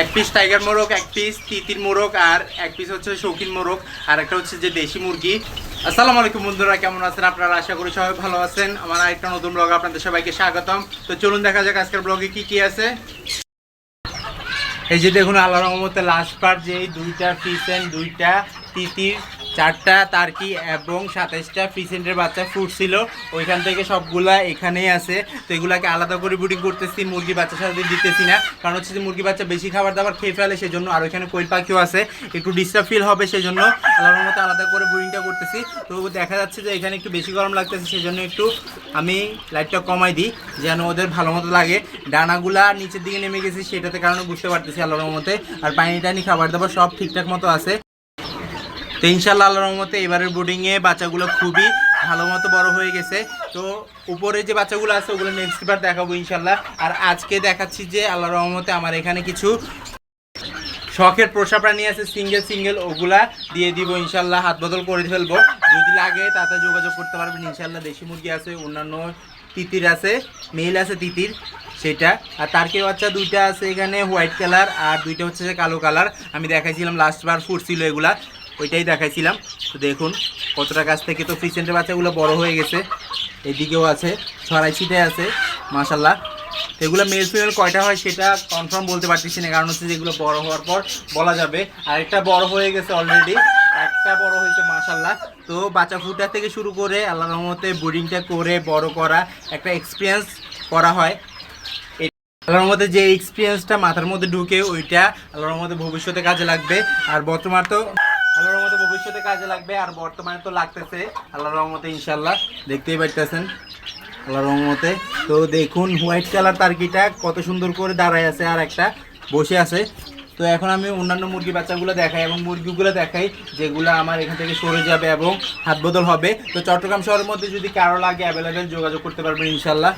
এক piece tiger মোরগ, এক পিস তিতির মোরগ, আর এক পিস হচ্ছে শৌখিন মোরগ, আর একটা হচ্ছে যে দেশি মুরগি। আসসালামু আলাইকুম বন্ধুরা, কেমন আছেন আপনারা? আশা করি সবাই ভালো আছেন। আমার আরেকটা নতুন ব্লগ আপনাদের সবাইকে স্বাগতম। তো চলুন দেখা যাক আজকের ব্লগে কি কি আছে। এই যে দেখুন আল্লাহ রহমতে লাস্ট পার্ট যে দুইটা ফিসেন দুইটা তিতির চারটা তার্কি এবং সাতাইশটা ফিসেন্টের বাচ্চা ফুট ছিল। ওইখান থেকে সবগুলা এখানেই আছে। তো এগুলাকে আলাদা করে বুডিং করতেছি, মুরগি বাচ্চার সাথে দিতেছি না। কারণ হচ্ছে যে মুরগি বাচ্চা বেশি খাবার দাবার খেয়ে ফেলে, সেজন্য আর ওইখানে কোয়েল পাখিও আছে। একটু ডিস্টার্ব ফিল হবে সেজন্য আল্লাহর মতো আলাদা করে বুডিংটা করতেছি। তো দেখা যাচ্ছে যে এখানে একটু বেশি গরম লাগতেছে, সেজন্য একটু আমি লাইটটা কমাই দিই, যেন ওদের ভালো মতো লাগে। ডানাগুলা নিচের দিকে নেমে গেছে, সেটাতে কারণে বুঝতে পারতেছি আল্লাহর মতে আর পানি টানি খাবার দাবার সব ঠিকঠাক মতো আছে। তো ইনশাল্লাহ আল্লাহর রহমতে এবারের বোর্ডিংয়ে বাচ্চাগুলো খুবই ভালো মতো বড় হয়ে গেছে। তো উপরে যে বাচ্চাগুলো আছে, ওগুলো নেক্সট বার দেখাবো ইনশাল্লাহ আর আজকে দেখাচ্ছি যে আল্লাহর রহমতে আমার এখানে কিছু শখের পোষা প্রাণী আছে সিঙ্গেল সিঙ্গেল ওগুলা দিয়ে দিব ইনশাল্লাহ হাত বদল করে ফেলব। যদি লাগে তাতে যোগাযোগ করতে পারবেন। ইনশাল্লাহ দেশি মুরগি আছে, অন্যান্য তিতির আছে মেল আছে তিতির, সেটা। আর তারকের বাচ্চা? দুইটা আছে এখানে হোয়াইট কালার আর দুইটা হচ্ছে কালো কালার আমি দেখাইছিলাম লাস্ট বার ফুটছিল এগুলা। ওইটাই দেখাইছিলাম। তো দেখুন, কতটা কাছ থেকে তো ফ্রিসেন্টের বাচ্চাগুলো বড় হয়ে গেছে। এদিকেও আছে, ছড়াই ছিটে আছে মাশাল্লাহ তো এগুলো মেল ফিমেল কয়টা হয় সেটা কনফার্ম বলতে পারতেছি না, কারণ হচ্ছে যেগুলো বড় হওয়ার পর বলা যাবে। আর একটা বড় হয়ে গেছে অলরেডি একটা বড় হয়েছে মাশাল্লাহ তো বাচ্চা ফুটা থেকে শুরু করে আল্লাহ রহমতে বোর্ডিংটা করে, বড় করা, একটা এক্সপিরিয়েন্স করা হয়। আল্লাহর মধ্যে যে এক্সপিরিয়েন্সটা মাথার মধ্যে ঢুকে, ওইটা আল্লাহর মধ্যে ভবিষ্যতে কাজে লাগবে। আর বর্তমান তো আল্লাহর রহমতে ভবিষ্যতে কাজে লাগবে, আর বর্তমানে তো লাগতেছে। আল্লাহর রহমতে ইনশাল্লাহ দেখতেই পাইতেছেন। আল্লাহর রহমতে। তো দেখুন, হোয়াইট কালার তার্কিটা কত সুন্দর করে দাঁড়ায় আছে আর একটা বসে আছে। তো এখন আমি অন্যান্য মুরগি বাচ্চাগুলো দেখাই এবং মুরগিগুলো দেখাই যেগুলো আমার এখান থেকে সরে যাবে এবং হাত বদল হবে। তো চট্টগ্রাম শহরের মধ্যে যদি কারও লাগে অ্যাভেলেবেল যোগাযোগ করতে পারবেন ইনশাল্লাহ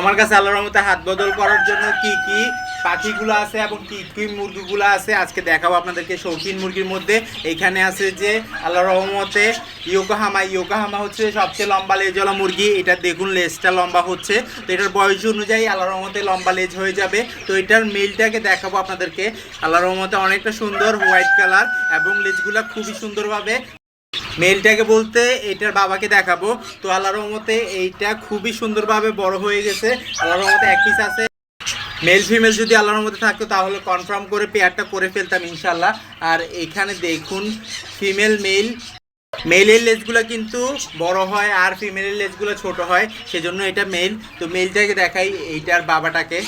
আমার কাছে আল্লাহর রহমতে হাত বদল করার জন্য কি কি পাখিগুলো আছে এবং কি মুরগিগুলো আছে। আজকে দেখাবো আপনাদেরকে শৌখিন মুরগির মধ্যে। এখানে আছে যে আল্লাহর রহমতে ইয়োকাহামা। ইয়োকাহামা হচ্ছে সবচেয়ে লম্বা লেজওয়ালা মুরগি। এটা দেখুন, লেজটা লম্বা হচ্ছে। তো এটার বয়স অনুযায়ী আল্লাহর রহমতে লম্বা লেজ হয়ে যাবে। তো এটার মেলটাকে দেখাবো আপনাদেরকে। আল্লাহর রহমতে অনেকটা সুন্দর হোয়াইট কালার এবং লেজগুলা খুবই সুন্দরভাবে মেলটাকে বলতে এটার বাবাকে দেখাবো। তো আল্লাহর রহমতে এইটা খুবই সুন্দরভাবে বড় হয়ে গেছে। আল্লাহর রহমতে এক পিস আছে। মেল ফিমেল যদি আল্লাহর মধ্যে থাকতো, তাহলে কনফার্ম করে পেয়ারটা করে ফেলতাম ইনশাল্লাহ আর এখানে দেখুন ফিমেল মেল মেলের লেজগুলো কিন্তু বড় হয় আর ফিমেলের লেজগুলো ছোট হয়, সেজন্য এটা মেল তো মেলটাকে দেখাই, এইটার বাবাটাকে।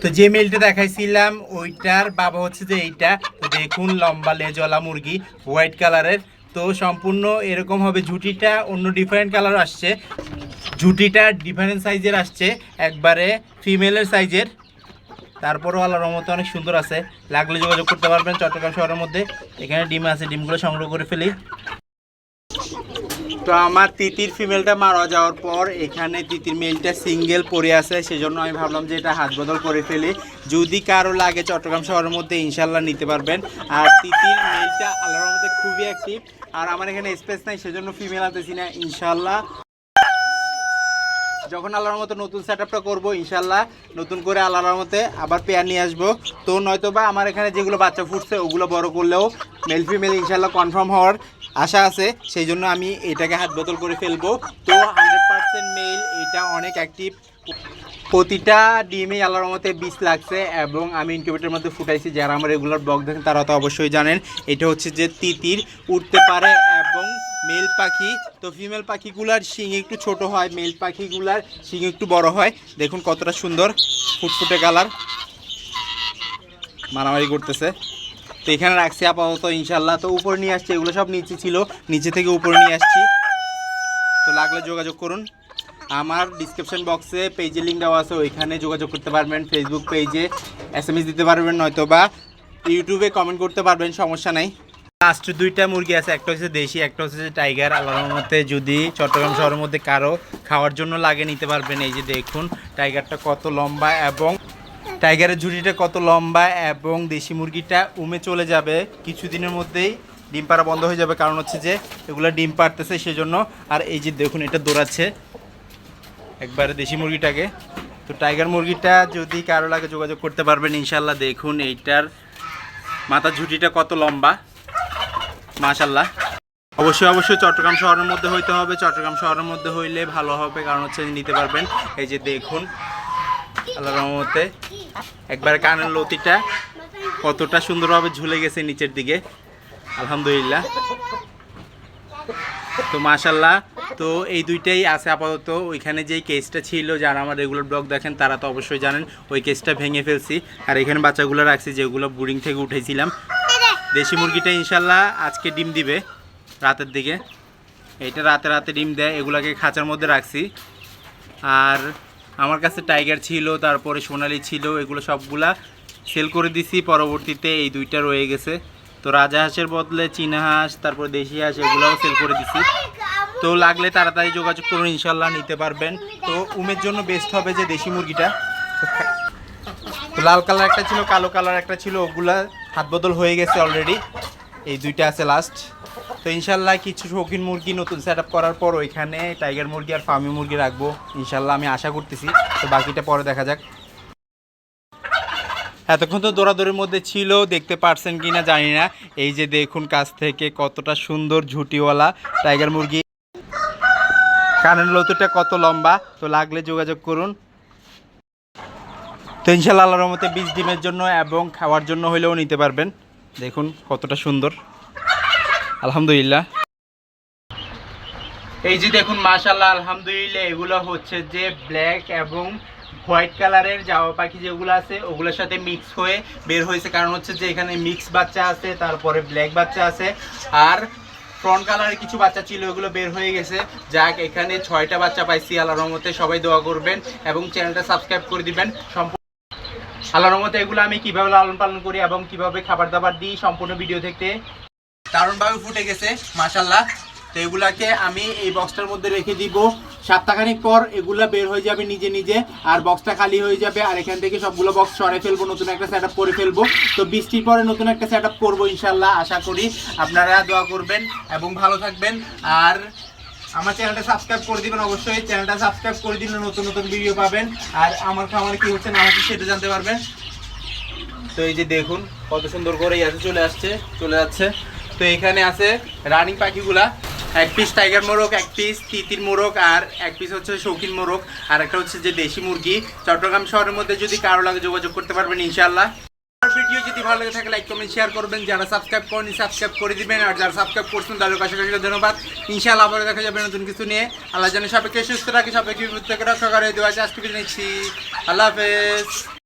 তো যে মেলটা দেখাইছিলাম, ওইটার বাবা হচ্ছে যে এইটা। দেখুন, লম্বা লেজওয়ালা মুরগি হোয়াইট কালারের তো সম্পূর্ণ এরকম হবে। ঝুটিটা অন্য ডিফারেন্ট কালার আসছে। ঝুটিটা ডিফারেন্ট সাইজের আসছে। একবারে ফিমেলের সাইজের তারপরও আল্লাহর রহমতে অনেক সুন্দর আছে। লাগলে যোগাযোগ করতে পারবেন চট্টগ্রাম শহরের মধ্যে। এখানে ডিম আছে, ডিমগুলো সংগ্রহ করে ফেলি। তো আমার তিতির ফিমেলটা মারা যাওয়ার পর এখানে তিতির মেলটা সিঙ্গেল পড়ে আছে, সেজন্য আমি ভাবলাম যে এটা হাত বদল করে ফেলি। যদি কারও লাগে চট্টগ্রাম শহরের মধ্যে ইনশাল্লাহ নিতে পারবেন। আর তিতির মেলটা আল্লাহর মধ্যে খুবই অ্যাক্টিভ আর আমার এখানে স্পেস নাই, সেজন্য ফিমেল আনতেছি না ইনশাল্লাহ যখন আল্লাহর মতো নতুন সেট আপটা করব ইনশাল্লাহ নতুন করে আল্লাহর মতে আবার পেয়ার নিয়ে আসব। তো নয়তো বা আমার এখানে যেগুলো বাচ্চা ফুটছে, ওগুলো বড় করলেও মেল ফিমেল ইনশাল্লাহ কনফার্ম হওয়ার আশা আছে, সেই জন্য আমি এটাকে হাত বোতল করে ফেলব। তো হান্ড্রেড পার্সেন্ট মেল এটা অনেক অ্যাক্টিভ প্রতিটা ডিমে আল্লাহর মতে বিষ লাগছে এবং আমি ইনকিউবেটারের মধ্যে ফুটাইছি। যারা আমার রেগুলার ব্লগ দেখেন, তারা তো অবশ্যই জানেন, এটা হচ্ছে যে তিতির উঠতে পারে এবং মেল পাখি। তো ফিমেল পাখিগুলার শিং একটু ছোট হয় মেল পাখিগুলার শিং একটু বড় হয়। দেখুন কতটা সুন্দর, ফুটফুটে কালার মারামারি করতেছে। তো এখানে রাখছি আপাতত ইনশাল্লাহ তো উপরে নিয়ে আসছি, এগুলো সব নিচে ছিল। নিচে থেকে উপরে নিয়ে আসছি। তো লাগলে যোগাযোগ করুন। আমার ডিসক্রিপশন বক্সে পেজে লিঙ্ক দেওয়া আছে, ওইখানে যোগাযোগ করতে পারবেন ফেসবুক পেজে এস দিতে পারবেন নয়তো বা ইউটিউবে কমেন্ট করতে পারবেন, সমস্যা নাই। লাস্ট দুইটা মুরগি আছে, একটা হচ্ছে দেশি, একটা হচ্ছে টাইগার আল্লাহর মধ্যে যদি চট্টগ্রাম শহরের মধ্যে কারও খাওয়ার জন্য লাগে, নিতে পারবেন। এই যে দেখুন টাইগারটা কত লম্বা এবং টাইগারের ঝুড়িটা কত লম্বা এবং দেশি মুরগিটা উমে চলে যাবে, কিছুদিনের মধ্যেই ডিম পাড়া বন্ধ হয়ে যাবে। কারণ হচ্ছে যে, এগুলো ডিম পাড়তেছে সেজন্য। আর এই যে দেখুন, এটা দৌড়াচ্ছে একবারে দেশি মুরগিটাকে। তো টাইগার মুরগিটা যদি কারও লাগে যোগাযোগ করতে পারবেন, ইনশাল্লাহ দেখুন এইটার মাথার ঝুঁটিটা কত লম্বা। মাশাল্লাহ। অবশ্যই অবশ্যই চট্টগ্রাম শহরের মধ্যে হইতে হবে। চট্টগ্রাম শহরের মধ্যে হইলে ভালো হবে, কারণ হচ্ছে নিতে পারবেন। এই যে দেখুন আল্লাহ রহমতে একবারে কানের লতিটা কতটা সুন্দরভাবে ঝুলে গেছে নিচের দিকে। আলহামদুলিল্লাহ। তো মাশাল্লাহ তো এই দুইটাই আছে আপাতত। ওইখানে যেই কেসটা ছিল, যারা আমার রেগুলার ব্লগ দেখেন, তারা তো অবশ্যই জানেন, ওই কেসটা ভেঙে ফেলছি। আর এখানে বাচ্চাগুলো রাখছি, যেগুলো বুরিং থেকে উঠেছিলাম দেশি মুরগিটা ইনশাল্লাহ আজকে ডিম দিবে, রাতের দিকে। এইটা রাতে রাতে ডিম দেয়, এগুলাকে খাঁচার মধ্যে রাখছি। আর আমার কাছে টাইগার ছিল, তারপরে সোনালি ছিল, এগুলো সবগুলা সেল করে দিছি। পরবর্তীতে এই দুইটা রয়ে গেছে। তো রাজা হাঁসের বদলে চীনা হাঁস, তারপর দেশি হাঁস, এগুলোও সেল করে দিছি। তো লাগলে তাড়াতাড়ি যোগাযোগ করুন ইনশাল্লাহ নিতে পারবেন। তো উমের জন্য বেস্ট হবে যে দেশি মুরগিটা। তো লাল কালার একটা ছিল, কালো কালার একটা ছিল, ওগুলা হাত বদল হয়ে গেছে অলরেডি এই দুইটা আছে লাস্ট তো ইনশাল্লাহ কিছু শৌখিন মুরগি নতুন সেট করার পর ওইখানে টাইগার মুরগি আর ফার্মি মুরগি রাখব। ইনশাল্লাহ আমি আশা করতেছি। তো বাকিটা পরে দেখা যাক। এতক্ষণ তো দৌড়াদৌড়ির মধ্যে ছিল, দেখতে পারছেন কি না জানি না। এই যে দেখুন কাছ থেকে কতটা সুন্দর ঝুটিওয়ালা টাইগার মুরগি। কানের লতুটা কত লম্বা, তো লাগলে যোগাযোগ করুন। তো ইনশাল্লাহ আল্লাহর রহমতে বীজ ডিমের জন্য এবং খাওয়ার জন্য হলেও নিতে পারবেন। দেখুন, কতটা সুন্দর। আলহামদুলিল্লাহ। এই যে দেখুন মাশাল্লাহ আলহামদুলিল্লাহ, এগুলো হচ্ছে যে ব্ল্যাক এবং হোয়াইট কালারের জামা পাখি যেগুলো আছে, ওগুলোর সাথে মিক্স হয়ে বের হয়েছে। কারণ হচ্ছে যে এখানে মিক্স বাচ্চা আছে, তারপরে ব্ল্যাক বাচ্চা আছে। আর ফ্রন্ট কালারের কিছু বাচ্চা ছিল ওগুলো বের হয়ে গেছে। যাক, এখানে ছয়টা বাচ্চা পাইছি, আল্লাহর রহমতে সবাই দোয়া করবেন এবং চ্যানেলটা সাবস্ক্রাইব করে দিবেন। আল্লাহর রহমতে এগুলো আমি কীভাবে লালন পালন করি এবং কীভাবে খাবার দাবার দিই সম্পূর্ণ ভিডিও দেখতে। দারুণভাবে ফুটে গেছে মাশাল্লাহ তো এগুলাকে আমি এই বক্সটার মধ্যে রেখে দিব। সপ্তাহখানিক পর এগুলা বের হয়ে যাবে নিজে নিজে, আর বক্সটা খালি হয়ে যাবে, আর এখান থেকে সবগুলো বক্স সরে ফেলব, নতুন একটা সেট করে ফেলব। তো বৃষ্টির পরে নতুন একটা সেট করব ইনশাল্লাহ আশা করি। আপনারা দোয়া করবেন এবং ভালো থাকবেন। আর আমার চ্যানেলটা সাবস্ক্রাইব করে দিবেন, অবশ্যই চ্যানেলটা সাবস্ক্রাইব করে দিলে নতুন নতুন ভিডিও পাবেন। আর আমার খামার কি হচ্ছে না হচ্ছে সেটা জানতে পারবেন। তো এই যে দেখুন, কত সুন্দর করে আছে, চলে আসছে, চলে যাচ্ছে। তো এখানে আছে রানিং পাখিগুলা, এক পিস টাইগার মোরগ, এক পিস তিতির মোরগ, আর এক পিস হচ্ছে শৌখিন মোরগ, আর একটা হচ্ছে যে দেশি মুরগি। চট্টগ্রাম শহরের মধ্যে যদি কারও লাগে যোগাযোগ করতে পারবেন ইনশাল্লাহ ভিডিও যদি ভালো লাগে থাকে লাইক কমেন্ট শেয়ার করবেন। যারা সাবস্ক্রাইব করেনি সাবস্ক্রাইব করে দিবেন। আর যারা সাবস্ক্রাইব করছেন, তাদের কাছে কাছে ধন্যবাদ। ইনশাআল্লাহ আবার দেখা যাবে নতুন কিছু নিয়ে। আল্লাহ জানে সবাইকে সুস্থ রাখে, সবাইকে বিপদ থেকে রক্ষা করে। দেওয়া আজকে নিচ্ছি। আল্লাহ হাফেজ।